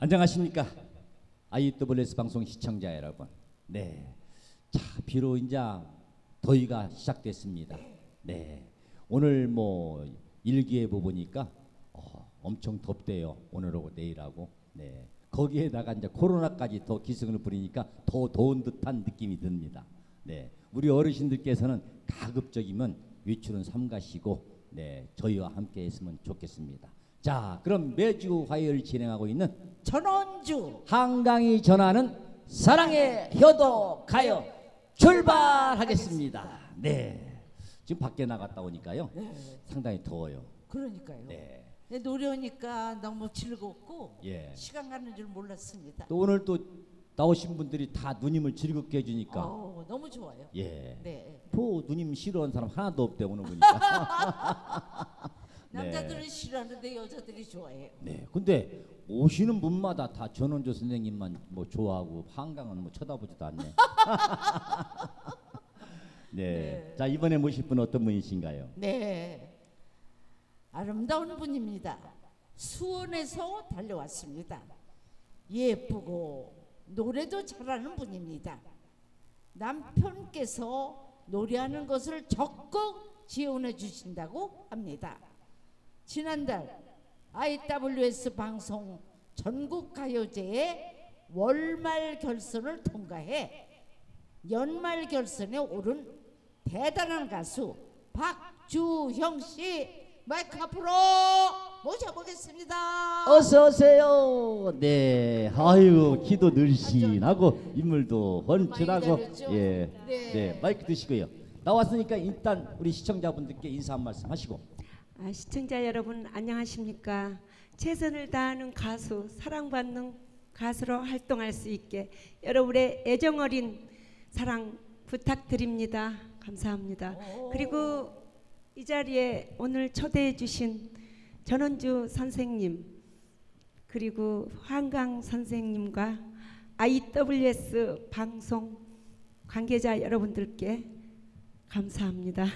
안녕하십니까 IWS 방송 시청자 여러분. 네, 자 비로 이제 더위가 시작됐습니다. 네, 오늘 뭐 일기예보 보니까 어, 엄청 덥대요. 오늘하고 내일하고. 네, 거기에다가 이제 코로나까지 더 기승을 부리니까 더 더운 듯한 느낌이 듭니다. 네, 우리 어르신들께서는 가급적이면 외출은 삼가시고 네 저희와 함께 했으면 좋겠습니다. 자, 그럼 매주 화요일 진행하고 있는 전원주 한강이 전하는 사랑의 효도 가요 출발하겠습니다. 네. 지금 밖에 나갔다 오니까요. 네, 상당히 더워요. 그러니까요. 네. 네, 노래하니까 너무 즐겁고 예. 시간 가는 줄 몰랐습니다. 또 오늘 또 나오신 분들이 다 누님을 즐겁게 해주니까 어, 너무 좋아요. 예. 네. 또 누님 싫어하는 사람 하나도 없대 오늘 보니까. 네. 남자들은 싫어하는데 여자들이 좋아해요. 네. 근데 오시는 분마다 다 전원조 선생님만 뭐 좋아하고 한강은 뭐 쳐다보지도 않네. 네. 네. 자 이번에 모실 분 어떤 분이신가요? 네. 아름다운 분입니다. 수원에서 달려왔습니다. 예쁘고 노래도 잘하는 분입니다. 남편께서 노래하는 것을 적극 지원해 주신다고 합니다. 지난달 IWS 방송 전국 가요제의 월말 결선을 통과해 연말 결선에 오른 대단한 가수 박주형 씨 마이크 앞으로 모셔보겠습니다. 어서 오세요. 네. 아유 기도 늘씬하고 인물도 훤칠하고 많이? 예. 네. 네. 마이크 드시고요. 나왔으니까 일단 우리 시청자분들께 인사 한 말씀 하시고. 아, 시청자 여러분 안녕하십니까? 최선을 다하는 가수, 사랑받는 가수로 활동할 수 있게 여러분의 애정 어린 사랑 부탁드립니다. 감사합니다. 오. 그리고 이 자리에 오늘 초대해 주신 전원주 선생님 그리고 황강 선생님과 IWS 방송 관계자 여러분들께 감사합니다.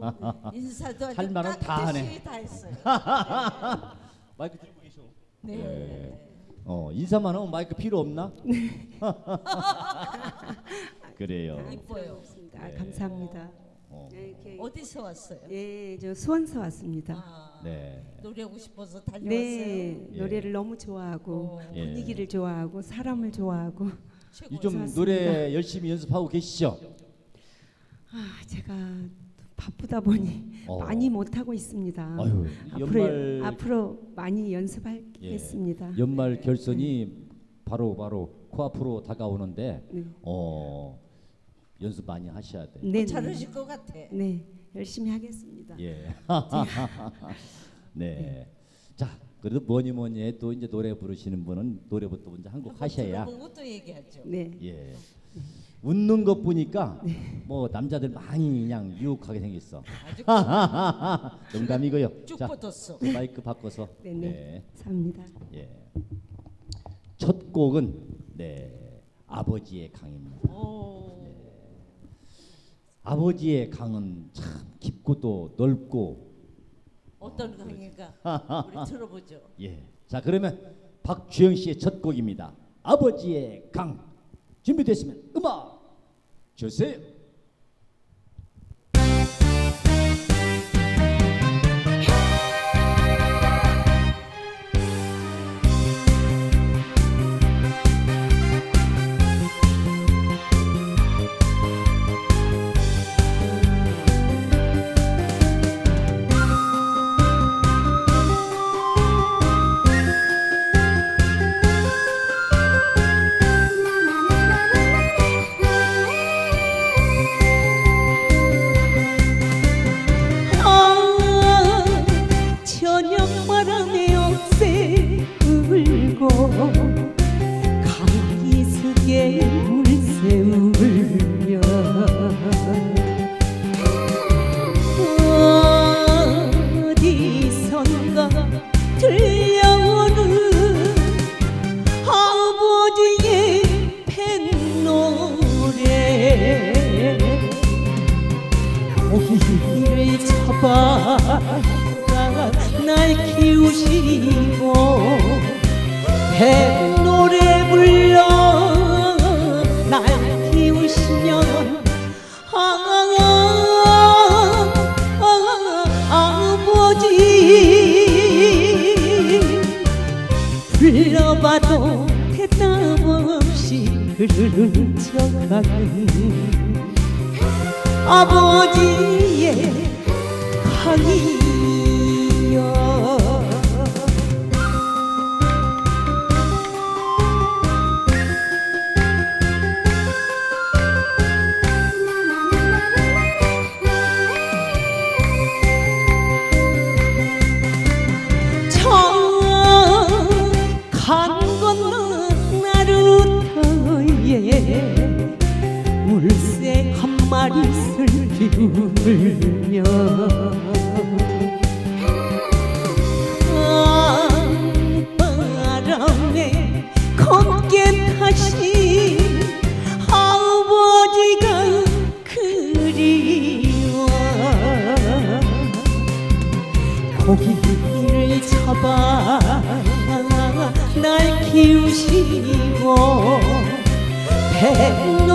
어우, 인사도 아주 할 말은 다 깍듯이 하네. 다 했어요. 마이크 들고 계셔. 네. 네. 어 인사만 하면 마이크 필요 없나? 그래요. 이뻐요. 고맙습니다. 네. 감사합니다. 어. 네, 이렇게 어디서 왔어요? 예, 저 수원서 왔습니다. 아, 네. 노래하고 싶어서 달려왔어요. 네, 예. 노래를 너무 좋아하고 어, 예. 분위기를 좋아하고 사람을 좋아하고 최고. 요즘. 노래 열심히 연습하고 계시죠? 아, 제가 바쁘다 보니 어. 많이 못 하고 있습니다. 아유 앞으로 연말 앞으로 많이 연습하겠습니다. 예. 연말 결선이 바로 바로 코앞으로 다가오는데 네. 어 연습 많이 하셔야 돼. 네, 네. 잘하실 것 같아. 네, 열심히 하겠습니다. 예. 네. 자 그래도 뭐니 뭐니 해도 이제 노래 부르시는 분은 노래부터 먼저 한 곡 하셔야. 보고 또 얘기하죠. 네. 예. 웃는 것 보니까 뭐 남자들 많이 그냥 유혹하게 생겼어. 아주 농담이고요. 쭉 자 뻗었어. 마이크 바꿔서. 네, 네. 감사합니다. 예. 첫 곡은 네 아버지의 강입니다. 오, 아버지의 강은 참 깊고도 넓고 어떤 강인가 우리 들어보죠. 예. 자 그러면 박주영 씨의 첫 곡입니다. 아버지의 강 준비됐으면 음악 주세 흐르는 척하는 아버지의 강이 한 마리 슬 기울며 바람에 걷게 타신 아버지가 그리워. 고기를 잡아 날 키우시고 배노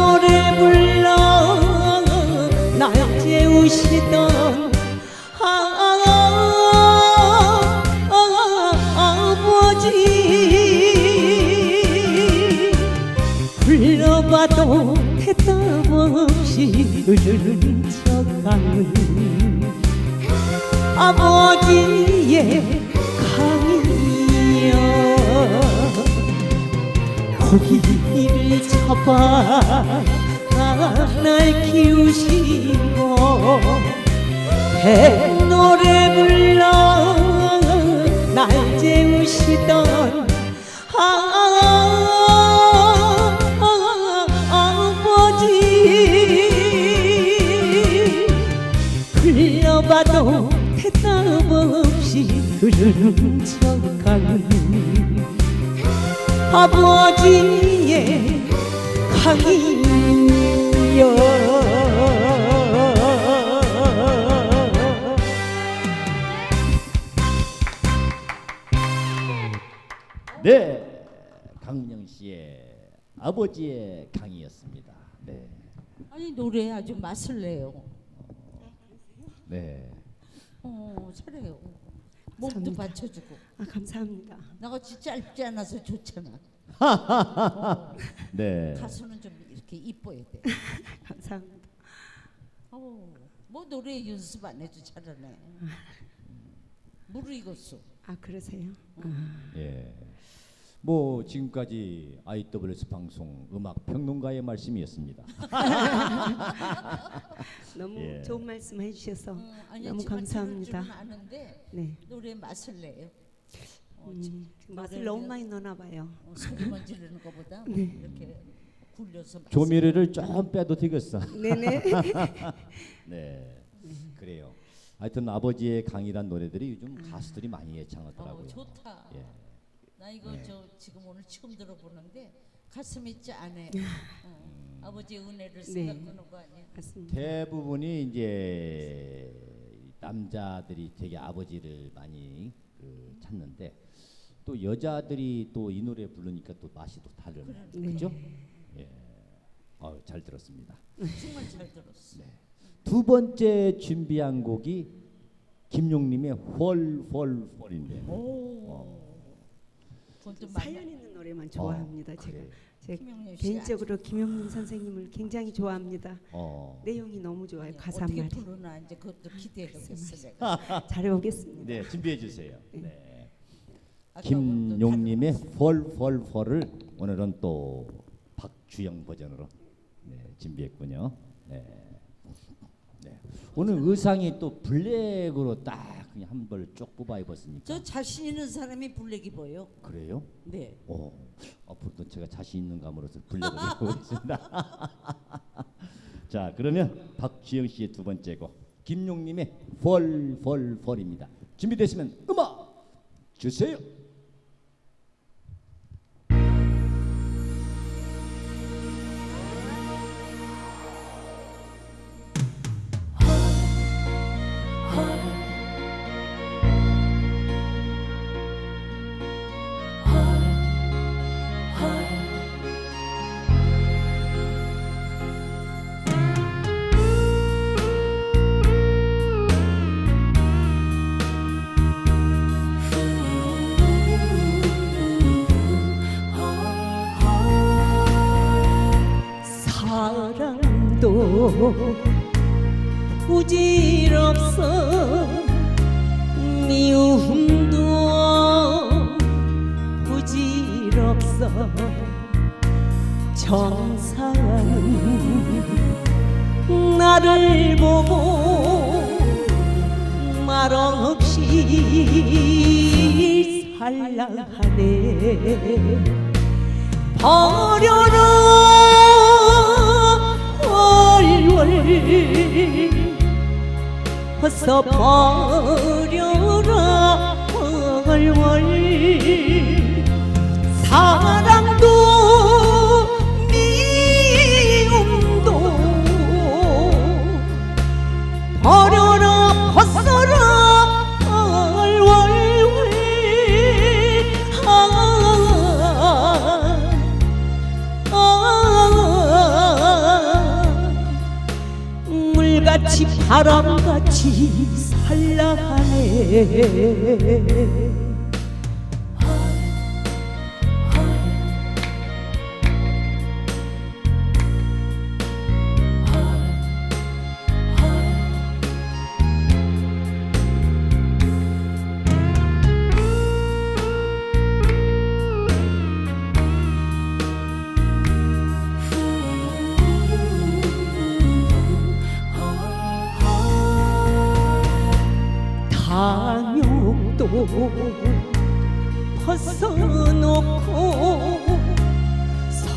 재우시던 아, 아, 아버지 불러봐도 대답 없이 흐르는 척하는 아버지의 강이여 고기를 잡아 날 키우시고 배 노래 불러 날 재우시던 아, 아버지 불러봐도 대답 없이 흐르는 척하는 아버지의 강 이여 네, 강명 씨의 아버지의 강이었습니다. 네, 아니 노래 아주 맛을 내요. 네. 어 잘해요. 몸도 감사합니다. 받쳐주고. 아 감사합니다. 나같이 짧지 않아서 좋잖아. 네. 가수는 좀 이렇게 이뻐야 돼. 감사합니다. 어, 뭐 노래 연습 안 해도 잘하네. 무르익었어. 아 그러세요? 예. 뭐 지금까지 IWS 방송 음악 평론가의 말씀이었습니다. 너무 예. 좋은 말씀 해주셔서 음, 아니야, 너무 제가 감사합니다. 들을 줄은 아는데 네. 노래 맛을 내요. 어, 음, 지금 맛을 노래를 너무 많이 넣나 봐요. 어, 소리만 지르는 것보다 네. 이렇게 조미료를 좀 빼도 되겠어. 네네. 네. 그래요. 하여튼 아버지의 강이란 노래들이 요즘 가수들이 많이 어, 애창하더라고요. 좋다. 예. 나 이거 네. 저 지금 오늘 처음 들어보는데 가슴이 짠해. 어, 아버지의 은혜를 네. 생각하는 거 아니야? 맞습니다. 대부분이 이제 남자들이 되게 아버지를 많이 그 찾는데 또 여자들이 또 이 노래 부르니까 또 맛이 또 다르네. 네. 그죠? 예. 어, 잘 들었습니다. 정말 잘 들었어. 네. 두 번째 준비한 곡이 김용님의 홀홀홀인데. 오. 그건 좀 많이 사연 있는 노래만 좋아합니다. 제가 그래. 제씨 개인적으로 김용민 선생님을 굉장히 좋아합니다. 어. 내용이 너무 좋아요. 아니, 가사 어떻게 말이 부르나 이제 그것도 기대해보겠어 내가. 잘해보겠습니다. 네, 준비해 주세요. 네. 아까부터 김용님의 홀홀홀을 오늘은 또 박주영 버전으로 네, 준비했군요. 네. 네. 오늘 의상이 또 블랙으로 딱 그냥 한 벌 쭉 뽑아 입었으니까. 저 자신 있는 사람이 블랙 입어요. 그래요? 네. 오, 앞으로도 제가 자신 있는 감으로서 블랙을 입어보겠습니다. 자, 그러면 박주영 씨의 두 번째 곡 김용님의 펄펄펄입니다. 준비됐으면 음악 주세요. 부질없어. 미움도 부질없어. 정상은 나를 보고 말없이 살라하네. 버려라 월월 벌써 버려라 월월 사랑 물같이 바람같이 살라하네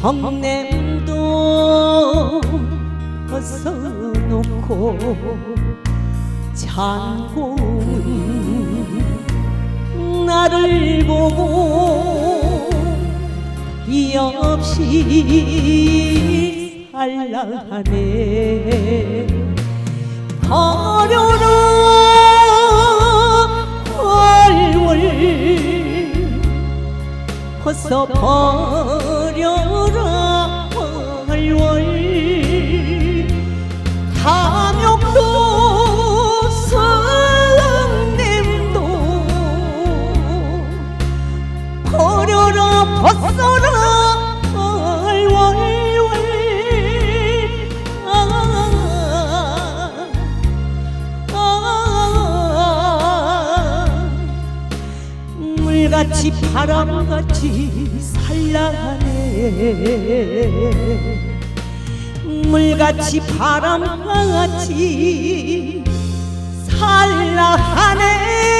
성냄도 벗어 놓고 장공은 나를 보고 이 없이 살라하네. 버려라 월월 벗어 버려라. 월월 탐욕도 성냄도 버려라 벗어라. 월월월 아, 아, 물같이 바람같이 살라하네 물같이 바람같이 살라 하네